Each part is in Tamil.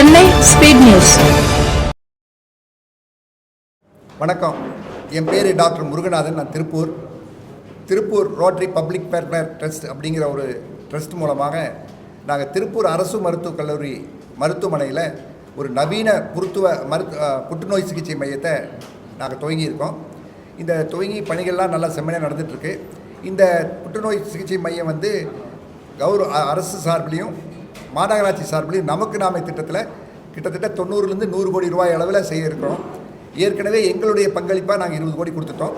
Chennai speed news. வணக்கம். என் பேர் டாக்டர் முருகநாதன். நான் Tiruppur. Tiruppur rotary public welfare trust அப்படிங்கிற ஒரு ட்ரஸ்ட் மூலமாக நாங்கள் திருப்பூர் அரசு மருத்துவக் கல்லூரி மருத்துவமனையில் ஒரு நவீன புருத்துவ மருத்து புற்றுநோய் சிகிச்சை மையத்தை நாங்கள் துவங்கியிருக்கோம். இந்த துவங்கி பணிகள்லாம் நல்லா செம்மையாக நடந்துகிட்ருக்கு இந்த புற்றுநோய் சிகிச்சை மையம் வந்து கௌரவ அரசு சார்பிலையும் மாநகராட்சி சார்பில் நமக்கு நாமே திட்டத்தில் கிட்டத்தட்ட தொண்ணூறுலேருந்து நூறு கோடி ரூபாய் அளவில் செய்ய இருக்கிறோம் ஏற்கனவே எங்களுடைய பங்களிப்பாக நாங்கள் இருபது கோடி கொடுத்துட்டோம்.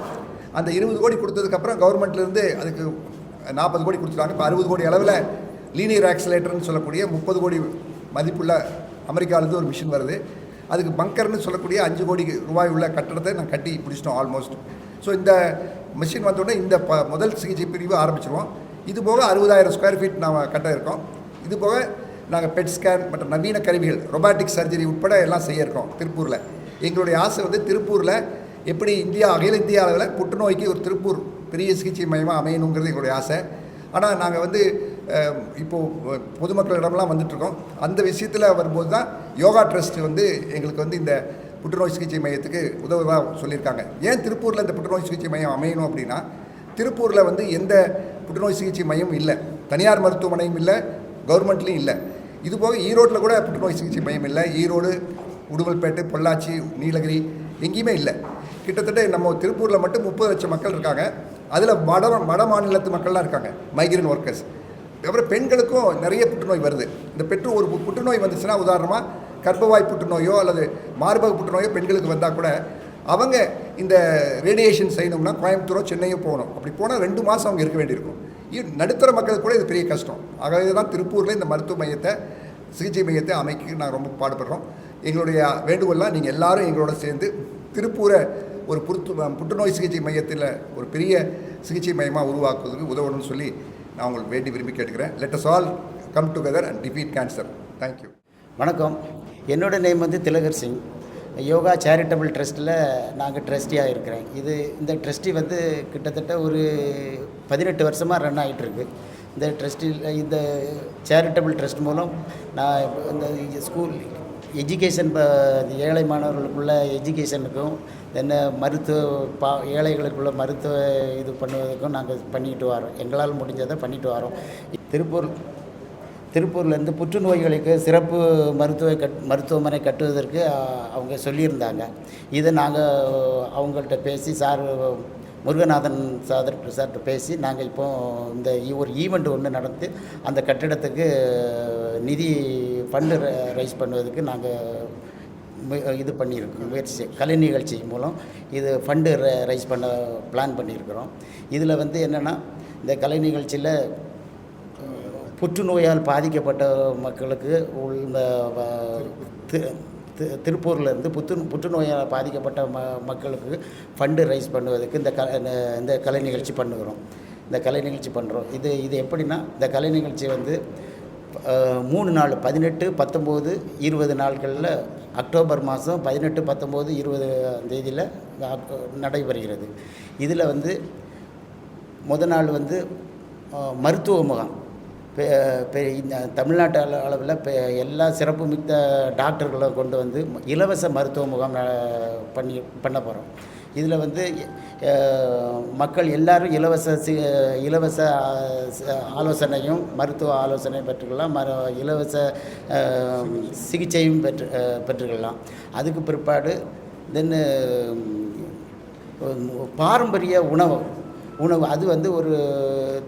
அந்த இருபது கோடி கொடுத்ததுக்கப்புறம் கவர்மெண்ட்லேருந்து அதுக்கு நாற்பது கோடி கொடுத்துட்டாங்க. இப்போ அறுபது கோடி அளவில் லீனியர் ஆக்சிலேட்டர்னு சொல்லக்கூடிய முப்பது கோடி மதிப்புள்ள அமெரிக்காவிலேருந்து ஒரு மிஷின் வருது. அதுக்கு பங்கர்னு சொல்லக்கூடிய அஞ்சு கோடி ரூபாய் உள்ள கட்டடத்தை நான் கட்டி பிடிச்சிட்டோம் ஆல்மோஸ்ட். ஸோ இந்த மிஷின் வந்தோடனே இந்த ப முதல் சிகிச்சை பிரிவு ஆரம்பிச்சிருவோம். இது போக அறுபதாயிரம் ஸ்கொயர் ஃபீட் நாம் கட்ட இருக்கோம். இது போக நாங்கள் பெட் ஸ்கேன் மற்ற நவீன கருவிகள் ரொபாட்டிக் சர்ஜரி உட்பட எல்லாம் செய்ய இருக்கோம் திருப்பூரில். எங்களுடைய ஆசை வந்து திருப்பூரில் எப்படி இந்தியா அகில இந்திய அளவில் புற்றுநோய்க்கு ஒரு திருப்பூர் பெரிய சிகிச்சை மையமாக அமையணுங்கிறது எங்களுடைய ஆசை. ஆனால் நாங்கள் வந்து இப்போது பொதுமக்களிடம்லாம் வந்துட்ருக்கோம் அந்த விஷயத்தில் வரும்போது தான் யோகா ட்ரஸ்ட் வந்து எங்களுக்கு வந்து இந்த புற்றுநோய் சிகிச்சை மையத்துக்கு உதவுவதாக சொல்லியிருக்காங்க. ஏன் திருப்பூரில் இந்த புற்றுநோய் சிகிச்சை மையம் அமையணும் அப்படின்னா திருப்பூரில் வந்து எந்த புற்றுநோய் சிகிச்சை மையமும் இல்லை. தனியார் மருத்துவமனையும் இல்லை கவர்மெண்ட்லேயும் இல்லை. இது போக ஈரோட்டில் கூட புற்றுநோய் சிகிச்சை மையம் இல்லை. ஈரோடு உடுமல்பேட்டு பொள்ளாச்சி நீலகிரி எங்கேயுமே இல்லை. கிட்டத்தட்ட நம்ம திருப்பூரில் மட்டும் முப்பது லட்சம் மக்கள் இருக்காங்க. அதில் வட வட மாநிலத்து மக்கள்லாம் இருக்காங்க. மைக்ரேன் ஒர்க்கர்ஸ் அப்புறம் பெண்களுக்கும் நிறைய புற்றுநோய் வருது. இந்த பெற்று ஒரு புற்றுநோய் வந்துச்சுன்னா உதாரணமாக கர்ப்பவாய் புற்றுநோயோ அல்லது மார்பக புற்றுநோயோ பெண்களுக்கு வந்தால் கூட அவங்க இந்த ரேடியேஷன் செய்யணும்னா கோயம்புத்தூரோ சென்னையோ போகணும். அப்படி போனால் ரெண்டு மாதம் அவங்க இருக்க வேண்டியிருக்கும். நடுத்தர மக்களுக்கு கூட இது பெரிய கஷ்டம். ஆகவே தான் திருப்பூரில் இந்த மருத்துவ மையத்தை சிகிச்சை மையத்தை அமைக்க நாங்கள் ரொம்ப பாடுபடுறோம். எங்களுடைய வேண்டுகோள்லாம் நீங்கள் எல்லாரும் எங்களோட சேர்ந்து திருப்பூரை ஒரு புற்று புற்றுநோய் சிகிச்சை மையத்தில் ஒரு பெரிய சிகிச்சை மையமாக உருவாக்குவதற்கு உதவணும்னு சொல்லி நான் உங்களுக்கு வேண்டி விரும்பி கேட்டுக்கிறேன். Let us all come together and defeat cancer thank you வணக்கம். என்னோட நேம் வந்து திலகர் சிங். யோகா சேரிட்டபிள் ட்ரஸ்ட்டில் நாங்கள் ட்ரஸ்டியாக இருக்கிறேன். இது இந்த ட்ரஸ்டி வந்து கிட்டத்தட்ட ஒரு பதினெட்டு வருஷமாக ரன் ஆகிட்டுருக்கு இந்த ட்ரஸ்டில் இந்த சேரிட்டபிள் ட்ரஸ்ட் மூலம் நான் இந்த ஸ்கூல் எஜுகேஷன் ஏழை மாணவர்களுக்குள்ள எஜுகேஷனுக்கும் என்ன மருத்துவ பா ஏழைகளுக்குள்ள மருத்துவ இது பண்ணுவதற்கும் நாங்கள் பண்ணிட்டு வரோம் எங்களால் முடிஞ்சதை பண்ணிட்டு வரோம் திருப்பூர் திருப்பூர்லேருந்து புற்றுநோய்களுக்கு சிறப்பு மருத்துவ கட் மருத்துவமனை கட்டுவதற்கு அவங்க சொல்லியிருந்தாங்க. இதை நாங்கள் அவங்கள்ட்ட பேசி சார் முருகநாதன் சார் சார்கிட்ட பேசி நாங்கள் இப்போ இந்த ஈ- ஒரு ஈவெண்ட் ஒன்று நடத்தி அந்த கட்டிடத்துக்கு நிதி ஃபண்டு ரைஸ் பண்ணுவதற்கு நாங்கள் இது பண்ணியிருக்கோம் முயற்சி கலை நிகழ்ச்சி மூலம் இது ஃபண்டு ரைஸ் பண்ண பிளான் பண்ணியிருக்கிறோம். இதில் வந்து என்னென்னா இந்த கலை நிகழ்ச்சியில் புற்றுநோயால் பாதிக்கப்பட்ட மக்களுக்கு உள்ள திருப்பூர்லேருந்து புத்து புற்றுநோயால் பாதிக்கப்பட்ட ம மக்களுக்கு ஃபண்டு ரைஸ் பண்ணுவதற்கு இந்த க இந்த- கலை நிகழ்ச்சி பண்ணுகிறோம். இந்த கலை நிகழ்ச்சி பண்ணுறோம். இது இது எப்படின்னா இந்த கலை நிகழ்ச்சி வந்து மூணு நாள் பதினெட்டு பத்தொம்போது இருபது நாட்களில் அக்டோபர் மாதம் பதினெட்டு பத்தொம்போது இருபது தேதியில் நடைபெறுகிறது. இதில் வந்து முத நாள் வந்து மருத்துவ முகாம். இந்த தமிழ்நாட்டு அளவில் பெ எல்லா சிறப்பு மிக்க டாக்டர்களை கொண்டு வந்து இலவச மருத்துவ முகாம் பண்ணி பண்ண போகிறோம் இதில் வந்து மக்கள் எல்லாரும் இலவச சி இலவச ஆலோசனையும் மருத்துவ ஆலோசனையும் பெற்றுக்கலாம் மர இலவச சிகிச்சையும் பெற்று பெற்றுக்கலாம். அதுக்கு பிற்பாடு தென் பாரம்பரிய உணவு உணவு அது வந்து ஒரு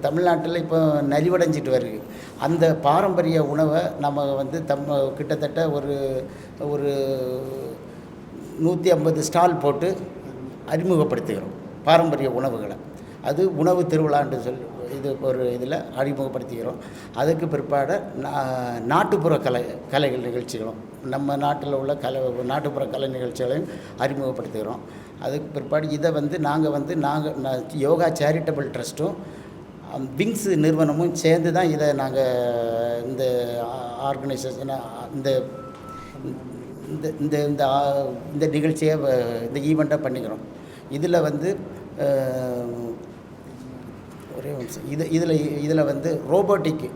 தமிழ்நாட்டில் இப்போ நலிவடைஞ்சிட்டு வருது. அந்த பாரம்பரிய உணவை நம்ம வந்து தம் கிட்டத்தட்ட ஒரு ஒரு நூற்றி ஐம்பது ஸ்டால் போட்டு அறிமுகப்படுத்துகிறோம் பாரம்பரிய உணவுகளை. அது உணவு திருவிழான்னு சொல் இது ஒரு இதில் அறிமுகப்படுத்திக்கிறோம் அதுக்கு பிற்பாடு நா- நாட்டுப்புற கலை கலைகள் நிகழ்ச்சிகளும் நம்ம நாட்டில் உள்ள கலை நாட்டுப்புற கலை நிகழ்ச்சிகளையும் அறிமுகப்படுத்துகிறோம். அதுக்கு பிற்பாடு இதை வந்து நாங்கள் வந்து நாங்கள் யோகா சேரிட்டபிள் ட்ரஸ்ட்டும் விங்ஸ் நிறுவனமும் சேர்ந்து தான் இதை நாங்கள் இந்த ஆர்கனைசேஷனை இந்த இந்த இந்த இந்த இந்த நிகழ்ச்சியை இந்த ஈவெண்ட்டை பண்ணிக்கிறோம். இதில் வந்து ஒரே இது இதில் இதில் வந்து ரோபோட்டிக்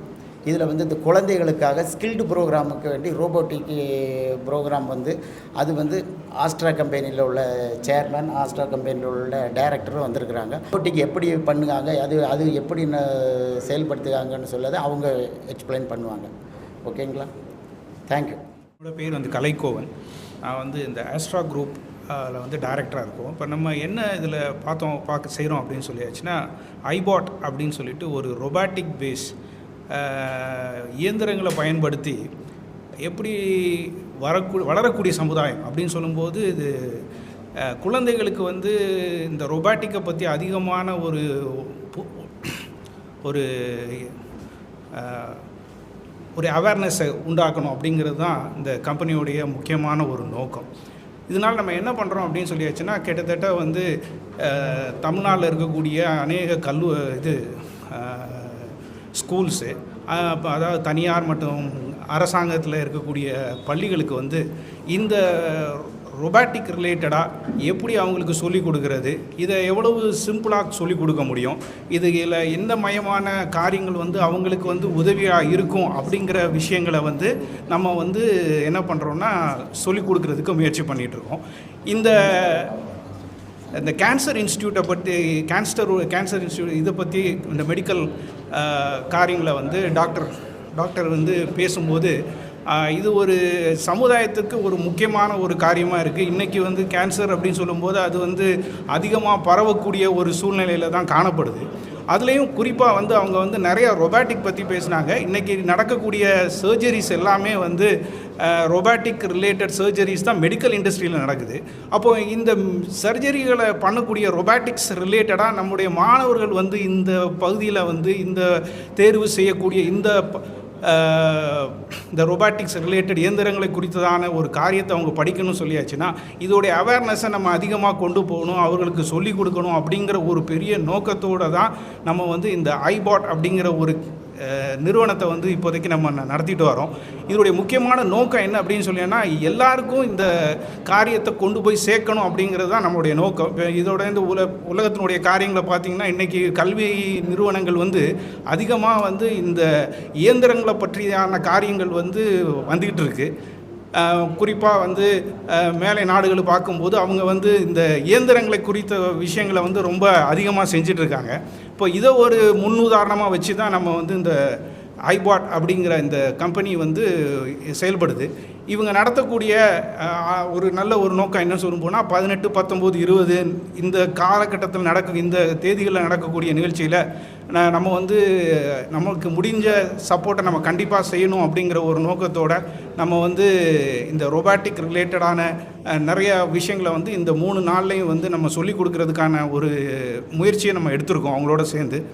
இதில் வந்து இந்த குழந்தைகளுக்காக ஸ்கில்டு ப்ரோக்ராமுக்கு வேண்டி ரோபோட்டிக் ப்ரோக்ராம் வந்து அது வந்து ஆஸ்ட்ரா கம்பெனியில் உள்ள சேர்மேன் ஆஸ்ட்ரா கம்பெனியில் உள்ள டைரக்டரும் வந்திருக்கிறாங்க. ரோபோட்டிக் எப்படி பண்ணுவாங்க அது அது எப்படி செயல்படுத்துகிறாங்கன்னு சொல்லதை அவங்க எக்ஸ்பிளைன் பண்ணுவாங்க. ஓகேங்களா? தேங்க்யூ என்னோட பேர் வந்து கலைக்கோவன். நான் வந்து இந்த ஆஸ்ட்ரா குரூப் அதில் வந்து டைரக்டராக இருக்கும். இப்போ நம்ம என்ன இதில் பார்த்தோம் பார்க்க செய்கிறோம் அப்படின்னு சொல்லியாச்சுன்னா ஐபாட் அப்படின்னு சொல்லிட்டு ஒரு ரொபாட்டிக் பேஸ் இயந்திரங்களை பயன்படுத்தி எப்படி வரக்கூ வளரக்கூடிய சமுதாயம் அப்படின்னு சொல்லும்போது இது குழந்தைகளுக்கு வந்து இந்த ரொபாட்டிக்கை பற்றி அதிகமான ஒரு பு- ஒரு ஒரு அவேர்னஸை உண்டாக்கணும் அப்படிங்கிறது தான் இந்த கம்பெனியுடைய முக்கியமான ஒரு நோக்கம். இதனால் நம்ம என்ன பண்ணுறோம் அப்படின்னு சொல்லியாச்சுன்னா கிட்டத்தட்ட வந்து தமிழ்நாட்டில் இருக்கக்கூடிய அநேக கல்லு இது ஸ்கூல்ஸு அதாவது தனியார் மற்றும் அரசாங்கத்தில் இருக்கக்கூடிய பள்ளிகளுக்கு வந்து இந்த ரொபாட்டிக் ரிலேட்டடாக எப்படி அவங்களுக்கு சொல்லிக் கொடுக்கறது? இதை எவ்வளவு சிம்பிளாக சொல்லிக் கொடுக்க முடியும்? இதில் எந்த மயமான காரியங்கள் வந்து அவங்களுக்கு வந்து உதவியாக இருக்கும் அப்படிங்கிற விஷயங்களை வந்து நம்ம வந்து என்ன பண்ணுறோன்னா சொல்லிக் கொடுக்கறதுக்கு முயற்சி பண்ணிகிட்ருக்கோம் இந்த இந்த கேன்சர் இன்ஸ்டியூட்டை பற்றி கேன்சர் கேன்சர் இன்ஸ்டியூட் இதை பற்றி இந்த மெடிக்கல் காரியங்களை வந்து டாக்டர் டாக்டர் வந்து பேசும்போது இது ஒரு சமுதாயத்துக்கு ஒரு முக்கியமான ஒரு காரியமாக இருக்குது இன்றைக்கி வந்து கேன்சர் அப்படின்னு சொல்லும்போது அது வந்து அதிகமாக பரவக்கூடிய ஒரு சூழ்நிலையில் தான் காணப்படுது. அதுலேயும் குறிப்பாக வந்து அவங்க வந்து நிறைய ரொபாட்டிக் பற்றி பேசினாங்க. இன்றைக்கி நடக்கக்கூடிய சர்ஜரிஸ் எல்லாமே வந்து ரொபாட்டிக் ரிலேட்டட் சர்ஜரிஸ் தான் மெடிக்கல் இண்டஸ்ட்ரியில் நடக்குது. அப்போது இந்த சர்ஜரிகளை பண்ணக்கூடிய ரொபாட்டிக்ஸ் ரிலேட்டடாக நம்முடைய மாணவர்கள் வந்து இந்த பகுதியில் வந்து இந்த தேர்வு செய்யக்கூடிய இந்த இந்த ரொபாட்டிக்ஸ் ரிலேட்டட் இயந்திரங்களை குறித்ததான ஒரு காரியத்தை அவங்க படிக்கணும்னு சொல்லியாச்சுன்னா இதோடைய அவேர்னஸை நம்ம அதிகமாக கொண்டு போகணும் அவர்களுக்கு சொல்லிக் கொடுக்கணும் அப்படிங்கிற ஒரு பெரிய நோக்கத்தோடு தான் நம்ம வந்து இந்த ஐபாட் அப்படிங்கிற ஒரு நிறுவனத்தை வந்து இப்போதைக்கு நம்ம நடத்திட்டு வரோம். இதனுடைய முக்கியமான நோக்கம் என்ன அப்படின்னு சொல்லினா எல்லாருக்கும் இந்த காரியத்தை கொண்டு போய் சேர்க்கணும் அப்படிங்கிறது தான் நம்மளுடைய நோக்கம். இப்ப இதோட இந்த உல உலகத்தினுடைய காரியங்களை பார்த்திங்கன்னா இன்றைக்கி கல்வி நிறுவனங்கள் வந்து அதிகமாக வந்து இந்த இயந்திரங்களை பற்றியான காரியங்கள் வந்து வந்துக்கிட்டு இருக்குது குறிப்பாக வந்து மேலை நாடுகள் பார்க்கும்போது அவங்க வந்து இந்த இயந்திரங்களை குறித்த விஷயங்களை வந்து ரொம்ப அதிகமாக செஞ்சுட்டு இருக்காங்க. இப்போ இதை ஒரு முன்னுதாரணமாக வச்சு தான் நம்ம வந்து இந்த ஐபாட் அப்படிங்கிற இந்த கம்பெனி வந்து செயல்படுது. இவங்க நடத்தக்கூடிய ஒரு நல்ல ஒரு நோக்கம் என்ன சொல்லும் போனால் பதினெட்டு பத்தொம்போது இருபது இந்த காலகட்டத்தில் நடக்க இந்த தேதிகளில் நடக்கக்கூடிய நிகழ்ச்சியில் ந- நம்ம வந்து நமக்கு முடிஞ்ச சப்போர்ட்டை நம்ம கண்டிப்பாக செய்யணும் அப்படிங்கிற ஒரு நோக்கத்தோட நம்ம வந்து இந்த ரொபாட்டிக் ரிலேட்டடான நிறைய விஷயங்களை வந்து இந்த மூணு நாள்லையும் வந்து நம்ம சொல்லிக் கொடுக்கறதுக்கான ஒரு முயற்சியை நம்ம எடுத்திருக்கோம் அவங்களோட சேர்ந்து.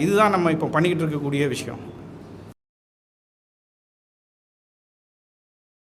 இதுதான் நம்ம இப்போ பண்ணிக்கிட்டு இருக்கக்கூடிய விஷயம்.